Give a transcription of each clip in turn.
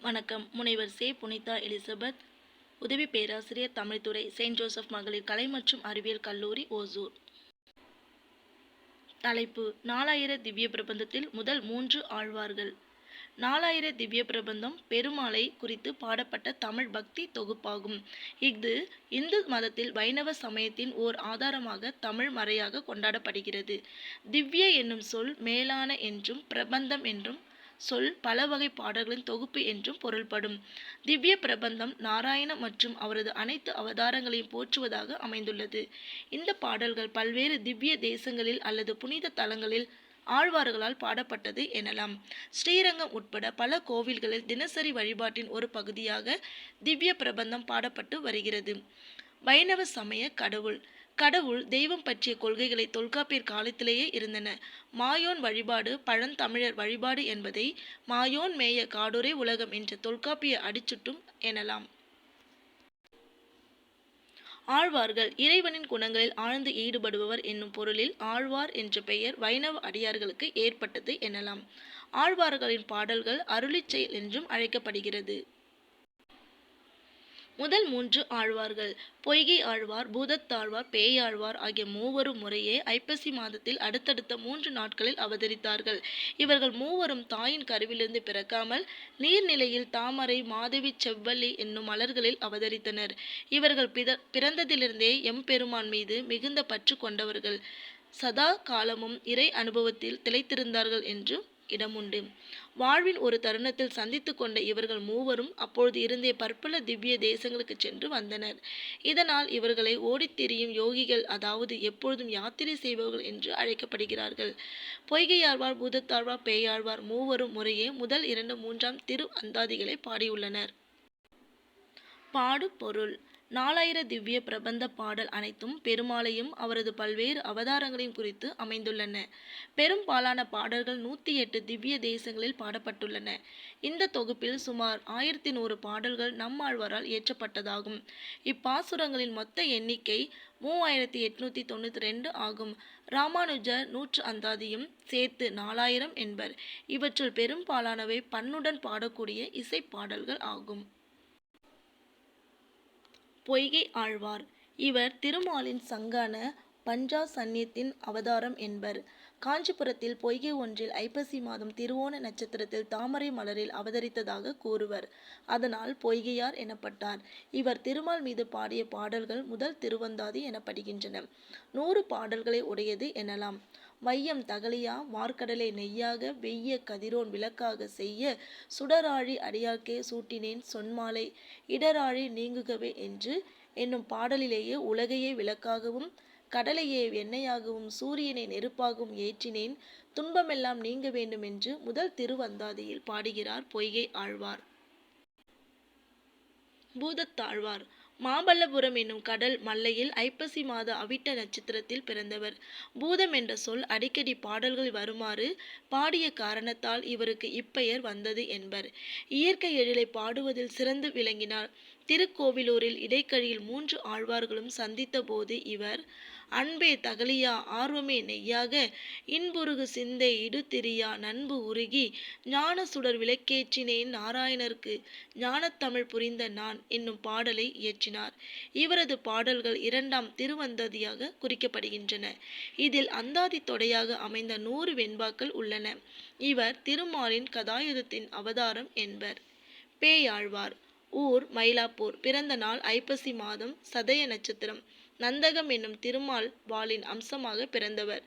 வணக்கம். முனைவர் சே. புனிதா எலிசபெத் உதவி பேராசிரியர் தமிழ்துறை செயின்ட் ஜோசப் மகளிர் கலை மற்றும் அறிவியல் கல்லூரி ஓசூர். தலைப்பு நாலாயிர திவ்ய பிரபந்தத்தில் முதல் மூன்று ஆழ்வார்கள். நாலாயிர திவ்ய பிரபந்தம் பெருமாளை குறித்து பாடப்பட்ட தமிழ் பக்தி தொகுப்பாகும். இது இந்து மதத்தில் வைணவ சமயத்தின் ஓர் ஆதாரமாக தமிழ் மறையாக கொண்டாடப்படுகிறது. திவ்ய என்னும் சொல் மேலான என்றும் பிரபந்தம் என்றும் சொல் பல வகை பாடல்களின் தொகுப்பு என்றும் பொருள்படும். திவ்ய பிரபந்தம் நாராயண மற்றும் அவரது அனைத்து அவதாரங்களையும் போற்றுவதாக அமைந்துள்ளது. இந்த பாடல்கள் பல்வேறு திவ்ய தேசங்களில் அல்லது புனித தலங்களில் ஆழ்வார்களால் பாடப்பட்டது எனலாம். ஸ்ரீரங்கம் உட்பட பல கோவில்களில் தினசரி வழிபாட்டின் ஒரு பகுதியாக திவ்ய பிரபந்தம் பாடப்பட்டு வருகிறது. வைணவ சமய கடவுள் கடவுள் தெய்வம் பற்றிய கொள்கைகளை தொல்காப்பியர் காலத்திலேயே இருந்தன. மாயோன் வழிபாடு பழந்தமிழர் வழிபாடு என்பதை மாயோன் மேய காடுரை உலகம் என்ற தொல்காப்பிய அடிச்சுட்டும் எனலாம். ஆழ்வார்கள் இறைவனின் குணங்களில் ஆழ்ந்து ஈடுபடுபவர் என்னும் பொருளில் ஆழ்வார் என்ற பெயர் வைணவ அடியார்களுக்கு ஏற்பட்டது எனலாம். ஆழ்வார்களின் பாடல்கள் அருளிச்செயல் என்றும் அழைக்கப்படுகிறது. முதல் மூன்று ஆழ்வார்கள். பொய்கை ஆழ்வார் பூதத்தாழ்வார் பேயாழ்வார் ஆகிய மூவரும் முறையே ஐப்பசி மாதத்தில் அடுத்தடுத்த மூன்று நாட்களில் அவதரித்தார்கள். இவர்கள் மூவரும் தாயின் கருவிலிருந்து பிறக்காமல் நீர்நிலையில் தாமரை மாதவி செவ்வள்ளி என்னும் மலர்களில் அவதரித்தனர். இவர்கள் பித பிறந்ததிலிருந்தே எம்பெருமான் மீது மிகுந்த பற்று கொண்டவர்கள். சதா காலமும் இறை அனுபவத்தில் திளைத்திருந்தார்கள் என்று இடமுண்டு. வாழ்வின் ஒரு தருணத்தில் சந்தித்து கொண்ட இவர்கள் மூவரும் அப்பொழுது இருந்தே பற்பல திவ்ய தேசங்களுக்கு சென்று வந்தனர். இதனால் இவர்களை ஓடித் திரியும் யோகிகள் அதாவது எப்பொழுதும் யாத்திரை செய்பவர்கள் என்று அழைக்கப்படுகிறார்கள். பொய்கையாழ்வார் பூதத்தாழ்வார் பேயாழ்வார் மூவரும் முறையே முதல் இரண்டு மூன்றாம் திரு அந்தாதிகளை பாடியுள்ளனர். பாடு பொருள் நாலாயிர திவ்ய பிரபந்த பாடல் அனைத்தும் பெருமாளையும் அவரது பல்வேறு அவதாரங்களையும் குறித்து அமைந்துள்ளன. பெரும்பாலான பாடல்கள் நூற்றி எட்டு திவ்ய தேசங்களில் பாடப்பட்டுள்ளன. இந்த தொகுப்பில் சுமார் ஆயிரத்தி நூறு பாடல்கள் நம்மாழ்வாரால் இயற்றப்பட்டதாகும். இப்பாசுரங்களின் மொத்த எண்ணிக்கை மூவாயிரத்தி எட்நூற்றி தொண்ணூற்றி ரெண்டு ஆகும். ராமானுஜர் நூற்று அந்தாதியும் சேர்த்து நாலாயிரம் என்பர். இவற்றுள் பெரும்பாலானவை பண்ணுடன் பாடக்கூடிய இசை பாடல்கள் ஆகும். பொய்கை ஆழ்வார். இவர் திருமாலின் சங்கான பஞ்சா சந்நியத்தின் அவதாரம் என்பர். காஞ்சிபுரத்தில் பொய்கை ஒன்றில் ஐப்பசி மாதம் திருவோண நட்சத்திரத்தில் தாமரை மலரில் அவதரித்ததாக கூறுவர். அதனால் பொய்கையார் எனப்பட்டார். இவர் திருமால் மீது பாடிய பாடல்கள் முதல் திருவந்தாதி எனப்படுகின்றன. நூறு பாடல்களை உடையது எனலாம். மையம் தகலியா? மார்க்கடலை நெய்யாக வெய்ய கதிரோன் விளக்காக செய்ய சுடராழி அடியார்க்கே சூட்டினேன் சொன்மாலை. இடராழி நீங்குகவே என்று என்னும் பாடலிலேயே உலகையே விளக்காகவும் கடலையே எண்ணெயாகவும் சூரியனை நெருப்பாகவும் ஏற்றினேன். துன்பமெல்லாம் நீங்க வேண்டும் என்று முதல் திருவந்தாதியில் பாடுகிறார் பொய்கை ஆழ்வார். பூதத்தாழ்வார். மாமல்லபுரம் என்னும் கடல் மல்லையில் ஐப்பசி மாத அவிட்ட நட்சத்திரத்தில் பிறந்தவர். பூதம் என்ற சொல் அடிக்கடி பாடல்கள் வருமாறு பாடிய காரணத்தால் இவருக்கு இப்பெயர் வந்தது என்பர். இயற்கை எழிலை பாடுவதில் சிறந்து விளங்கினார். திருக்கோவிலூரில் இடைக்கழியில் மூன்று ஆழ்வார்களும் சந்தித்த போது இவர் அன்பே தகலியா ஆர்வமே நெய்யாக இன்புருகு சிந்தை இடுதிரியா நண்பு உருகி ஞான சுடர் விளக்கேற்றினேன் நாராயணருக்கு ஞானத்தமிழ் புரிந்த நான் என்னும் பாடலை இயற்றினார். இவரது பாடல்கள் இரண்டாம் திருவந்ததியாக குறிக்கப்படுகின்றன. இதில் அந்தாதி தொடையாக அமைந்த நூறு வெண்பாக்கள் உள்ளன. இவர் திருமாலின் கதாயுதத்தின் அவதாரம் என்பர். பேயாழ்வார். ஊர் மயிலாப்பூர். பிறந்த நாள் ஐப்பசி மாதம் சதய நட்சத்திரம். நந்தகம் என்னும் திருமால் வாளின் அம்சமாக பிறந்தவர்.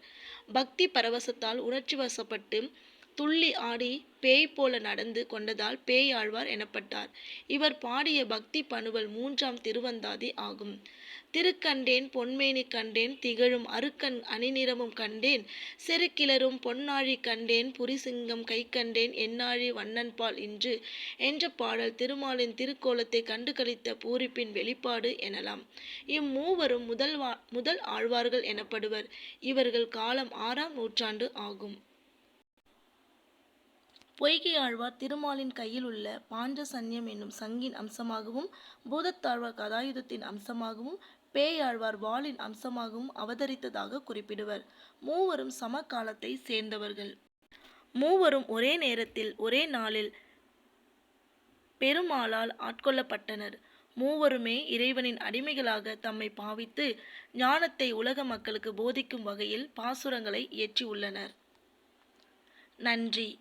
பக்தி பரவசத்தால் உணர்ச்சி வசப்பட்டு துள்ளி ஆடி பேய் போல நடந்து கொண்டதால் பேய் ஆழ்வார் எனப்பட்டார். இவர் பாடிய பக்தி பணுவல் மூன்றாம் திருவந்தாதி ஆகும். திருக்கண்டேன் பொன்மேனி கண்டேன் திகழும் அருக்கன் அணிநிறமும் கண்டேன் செருக்கிளரும் பொன்னாழி கண்டேன் புரிசிங்கம் கை கண்டேன் என்னாழி வண்ணன்பால் இன்று என்ற பாடல் திருமாலின் திருக்கோலத்தை கண்டுகளித்த பூரிப்பின் வெளிப்பாடு எனலாம். இம்மூவரும் முதல் முதல் ஆழ்வார்கள் எனப்படுவர். இவர்கள் காலம் ஆறாம் நூற்றாண்டு ஆகும். பொய்கை ஆழ்வார் திருமாலின் கையில் உள்ள பாஞ்ச சன்யம் என்னும் சங்கின் அம்சமாகவும் பூதத்தாழ்வார் கதாயுதத்தின் அம்சமாகவும் பேயாழ்வார் வாளின் அம்சமாகவும் அவதரித்ததாக குறிப்பிடுவர். மூவரும் சமகாலத்தை சேர்ந்தவர்கள். மூவரும் ஒரே நேரத்தில் ஒரே நாளில் பெருமாளால் ஆட்கொள்ளப்பட்டனர். மூவருமே இறைவனின் அடிமைகளாக தம்மை பாவித்து ஞானத்தை உலக மக்களுக்கு போதிக்கும் வகையில் பாசுரங்களை இயற்றியுள்ளனர். நன்றி.